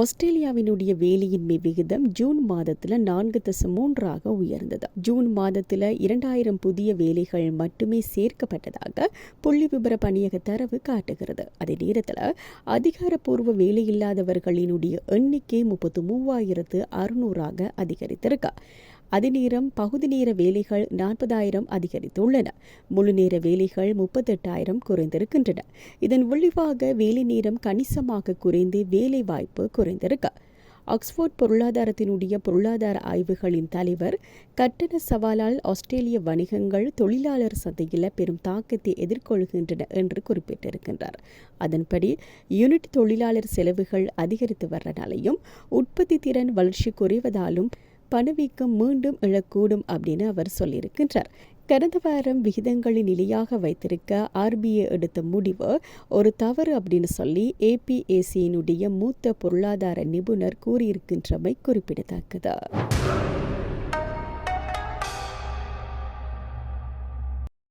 ஆஸ்திரேலியாவினுடைய வேலையின்மை விகிதம் ஜூன் மாதத்தில் நான்கு தசம் மூன்றாக உயர்ந்தது. ஜூன் மாதத்தில் இரண்டாயிரம் புதிய வேலைகள் மட்டுமே சேர்க்கப்பட்டதாக புள்ளி விபர பணியக தரவு காட்டுகிறது. அதே நேரத்தில் அதிகாரப்பூர்வ வேலையில்லாதவர்களினுடைய எண்ணிக்கை முப்பத்து மூவாயிரத்து அறுநூறாக அதிகரித்திருக்கு. அதிநேரம் பகுதி நேர வேலைகள் நாற்பதாயிரம் அதிகரித்துள்ளன. முழு நேர வேலைகள் முப்பத்தெட்டாயிரம் குறைந்திருக்கின்றன. இதன் விளைவாக வேலை நேரம் கணிசமாக குறைந்து வேலை வாய்ப்பு குறைந்திருக்கு. ஆக்ஸ்போர்ட் பொருளாதாரத்தினுடைய பொருளாதார ஆய்வுகளின் தலைவர் கட்டண சவாலால் ஆஸ்திரேலிய வணிகங்கள் தொழிலாளர் சந்தையில் பெரும் தாக்கத்தை எதிர்கொள்கின்றன என்று குறிப்பிட்டிருக்கின்றார். அதன்படி யூனிட் தொழிலாளர் செலவுகள் அதிகரித்து வர்றதாலையும் உற்பத்தி திறன் வளர்ச்சி குறைவதாலும் பணவீக்கம் மீண்டும் எழக்கூடும் அப்படின்னு அவர் சொல்லியிருக்கின்றார். கடந்த வாரம் விகிதங்களை நிலையாக வைத்திருக்க ஆர்பிஐ எடுத்த முடிவு ஒரு தவறு அப்படின்னு சொல்லி ஏபிஏசியினுடைய மூத்த பொருளாதார நிபுணர் கூறியிருக்கின்றமை குறிப்பிடத்தக்கது.